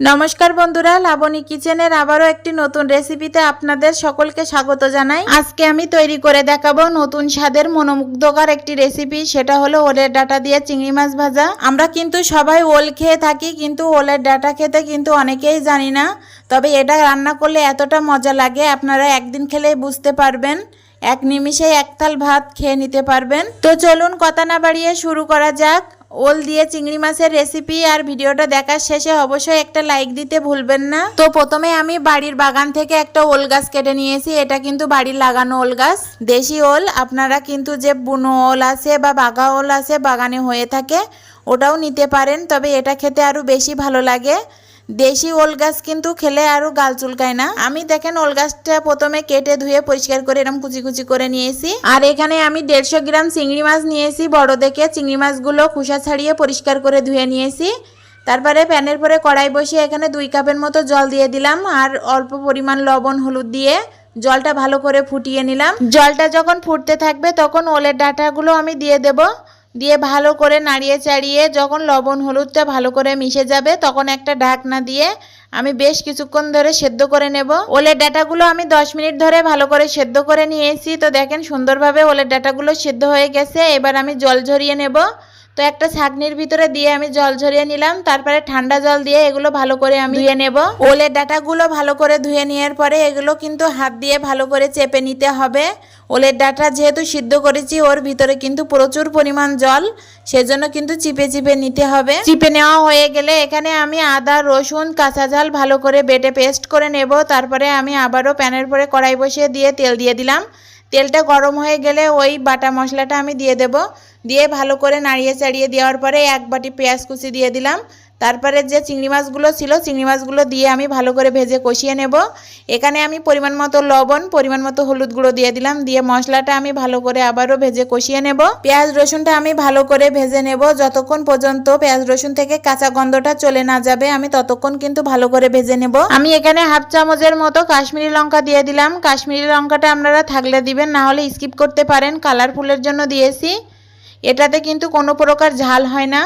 নমস্কার বন্ধুরা, লাবণী কিচেনের আবারও একটি নতুন রেসিপিতে আপনাদের সকলকে স্বাগত জানাই। আজকে আমি তৈরি করে দেখাবো নতুন স্বাদের মনোমুগ্ধকর একটি রেসিপি সেটা হলো ওলের ডাটা দিয়ে চিংড়ি মাছ ভাজা। আমরা কিন্তু সবাই ওল খেয়ে থাকি, কিন্তু ওলের ডাটা খেতে কিন্তু অনেকেই জানি না, তবে এটা রান্না করলে এতটা মজা লাগে, আপনারা একদিন খেলেই বুঝতে পারবেন। এক নিমিষে এক থাল ভাত খেয়ে নিতে পারবেন। তো চলুন কথা না বাড়িয়ে শুরু করা যাক। ওল দিয়ে চিংড়ি মাছের রেসিপি আর ভিডিওটা দেখার শেষে অবশ্যই একটা লাইক দিতে ভুলবেন না। তো প্রথমে আমি বাড়ির বাগান থেকে একটা ওল গাছ কেটে নিয়েছি। এটা কিন্তু বাড়ির লাগানো ওল গাছ। দেশি ওল, আপনারা কিন্তু যে বুনো ওল আছে বা বাঘা ওল আছে বাগানে হয়ে থাকে, ওটাও নিতে পারেন। তবে এটা খেতে আরও বেশি ভালো লাগে। দেশি ওল গাছ কিন্তু খেলে আরও গাল চুলকায় না। আমি দেখেন ওল গাছটা প্রথমে কেটে ধুয়ে পরিষ্কার করে এরকম কুচি কুচি করে নিয়েছি। আর এখানে আমি দেড়শো গ্রাম চিংড়ি মাছ নিয়েছি, বড় দেখে চিংড়ি মাছগুলো খোসা ছাড়িয়ে পরিষ্কার করে ধুয়ে নিয়েছি। তারপরে প্যানের পরে কড়াই বসিয়ে এখানে দুই কাপের মতো জল দিয়ে দিলাম আর অল্প পরিমাণ লবণ, হলুদ দিয়ে জলটা ভালো করে ফুটিয়ে নিলাম। জলটা যখন ফুটতে থাকবে তখন ওলের ডাটাগুলো আমি দিয়ে দেবো। দিয়ে ভালো করে নাড়িয়ে চাড়িয়ে যখন লবণ হলুদটা ভালো করে মিশে যাবে, তখন একটা ঢাকনা দিয়ে আমি বেশ কিছুক্ষণ ধরে সেদ্ধ করে নেব। ওলের ডাটাগুলো আমি 10 মিনিট ধরে ভালো করে সেদ্ধ করে নিয়েছি। তো দেখেন সুন্দরভাবে ওলের ডাটাগুলো সেদ্ধ হয়ে গেছে। এবার আমি জল ঝরিয়ে নেব। তো একটা ছাকনির ভিতরে দিয়ে আমি জল ঝরিয়ে নিলাম তারপরে ঠান্ডা জল দিয়ে এগুলো ভালো করে আমি ধুয়ে নেব। ওলের ডাটাগুলো ভালো করে ধুয়ে নেওয়ার পরে এগুলো কিন্তু হাত দিয়ে ভালো করে চেপে নিতে হবে। ওলের ডাটা যেহেতু সিদ্ধ করেছি ওর ভিতরে কিন্তু প্রচুর পরিমাণ জল সেজন্য কিন্তু চিপে চিপে নিতে হবে। চিপে নেওয়া হয়ে গেলে এখানে আমি আদা রসুন কাঁচা ঝাল ভালো করে বেটে পেস্ট করে নেব তারপরে আমি আবারও প্যানের পরে কড়াই বসিয়ে দিয়ে তেল দিয়ে দিলাম। তেলটা গরম হয়ে গেলে ওই বাটা মশলাটা আমি দিয়ে দেব। দিয়ে ভালো করে নাড়িয়ে চাড়িয়ে দেওয়ার পরে এক বাটি পেঁয়াজ কুচি দিয়ে দিলাম। তারপরে যে চিংড়ি মাছগুলো ছিল, চিংড়ি মাছগুলো দিয়ে আমি ভালো করে ভেজে কষিয়ে নেব। এখানে আমি পরিমাণ মতো লবণ, পরিমাণ মতো হলুদ গুঁড়ো দিয়ে দিলাম। দিয়ে মশলাটা আমি ভালো করে আবারও ভেজে কষিয়ে নেব। পেঁয়াজ রসুনটা আমি ভালো করে ভেজে নেব। যতক্ষণ পর্যন্ত পেঁয়াজ রসুন থেকে কাঁচা গন্ধটা চলে না যাবে, আমি ততক্ষণ কিন্তু ভালো করে ভেজে নেব। আমি এখানে হাফ চামচের মতো কাশ্মীরি লঙ্কা দিয়ে দিলাম। কাশ্মীরি লঙ্কাটা আপনারা থাকলে দিবেন, না হলে স্কিপ করতে পারেন। কালারফুলের জন্য দিয়েছি। এটাতে কিন্তু কোনো প্রকার ঝাল হয় না।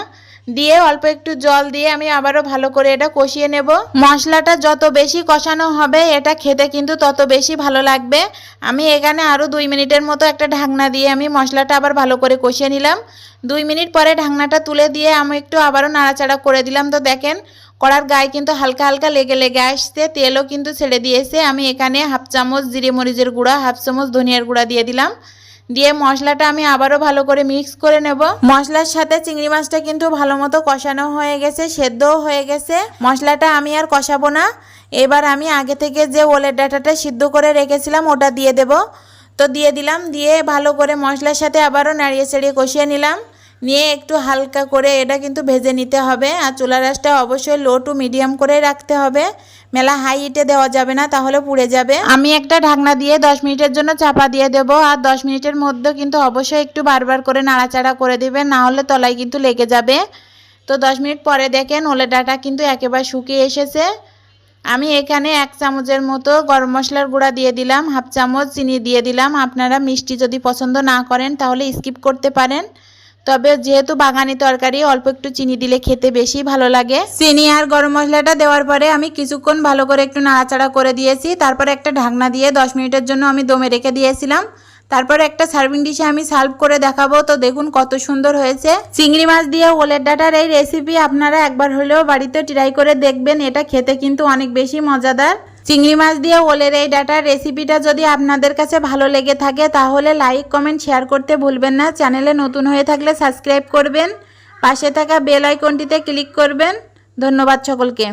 দিয়ে অল্প একটু জল দিয়ে আমি আবারও ভালো করে এটা কষিয়ে নেব। মশলাটা যত বেশি কষানো হবে, এটা খেতে কিন্তু তত বেশি ভালো লাগবে। আমি এখানে আরও দুই মিনিটের মতো একটা ঢাকনা দিয়ে আমি মশলাটা আবার ভালো করে কষিয়ে নিলাম। দুই মিনিট পরে ঢাকনাটা তুলে দিয়ে আমি একটু আবারও নাড়াচাড়া করে দিলাম। তো দেখেন, কড়ার গায়ে কিন্তু হালকা হালকা লেগে লেগে আসছে, তেলও কিন্তু ছেড়ে দিয়েছে। আমি এখানে হাফ চামচ জিরে মরিচের গুঁড়া, হাফ চামচ ধনিয়ার গুঁড়া দিয়ে দিলাম। দিয়ে মশলাটা আমি আবারও ভালো করে মিক্স করে নেব। মশলার সাথে চিংড়ি মাছটা কিন্তু ভালো মতো কষানো হয়ে গেছে, সেদ্ধও হয়ে গেছে। মশলাটা আমি আর কষাবো না। এবার আমি আগে থেকে যে ওলের ডাটাটা সিদ্ধ করে রেখেছিলাম, ওটা দিয়ে দেব। তো দিয়ে দিলাম, দিয়ে ভালো করে মশলার সাথে আবারও নাড়িয়ে চেড়িয়ে কষিয়ে নিলাম। নিয়ে একটু হালকা করে এটা কিন্তু ভেজে নিতে হবে। আর চুলা রাসটা অবশ্যই লো টু মিডিয়াম করে রাখতে হবে। মেলা হাই হিটে দেওয়া যাবে না, তাহলে পুড়ে যাবে। আমি একটা ঢাকনা দিয়ে দশ মিনিটের জন্য চাপা দিয়ে দেব। আর দশ মিনিটের মধ্যে কিন্তু অবশ্যই একটু বারবার করে নাড়াচাড়া করে দিবেন, না হলে তলায় কিন্তু লেগে যাবে। তো দশ মিনিট পরে দেখেন ওলে ডাটা কিন্তু একেবারে শুকিয়ে এসেছে। আমি এখানে এক চামচের মতো গরম মশলার গুঁড়া দিয়ে দিলাম, হাফ চামচ চিনি দিয়ে দিলাম। আপনারা মিষ্টি যদি পছন্দ না করেন, তাহলে স্কিপ করতে পারেন। তবে যেহেতু বাগানি তরকারি, অল্প একটু চিনি দিলে খেতে বেশি ভালো লাগে। চিনি আর গরম মশলাটা দেওয়ার পরে আমি কিছুক্ষণ ভালো করে একটু নাড়াচাড়া করে দিয়েছি। তারপরে একটা ঢাকনা দিয়ে দশ মিনিটের জন্য আমি দমে রেখে দিয়েছিলাম। তারপরে একটা সার্ভিং ডিশে আমি সার্ভ করে দেখাবো। তো দেখুন কত সুন্দর হয়েছে। চিংড়ি মাছ দিয়ে ওলের ডাটার এই রেসিপি আপনারা একবার হলেও বাড়িতে ট্রাই করে দেখবেন। এটা খেতে কিন্তু অনেক বেশি মজাদার। চিংড়ি মাছ দিয়ে ওলের এই ডাটার রেসিপিটা যদি আপনাদের কাছে ভালো লেগে থাকে, তাহলে লাইক কমেন্ট শেয়ার করতে ভুলবেন না। চ্যানেলে নতুন হয়ে থাকলে সাবস্ক্রাইব করবেন। পাশে থাকা বেল আইকনটিতে ক্লিক করবেন। ধন্যবাদ সকলকে।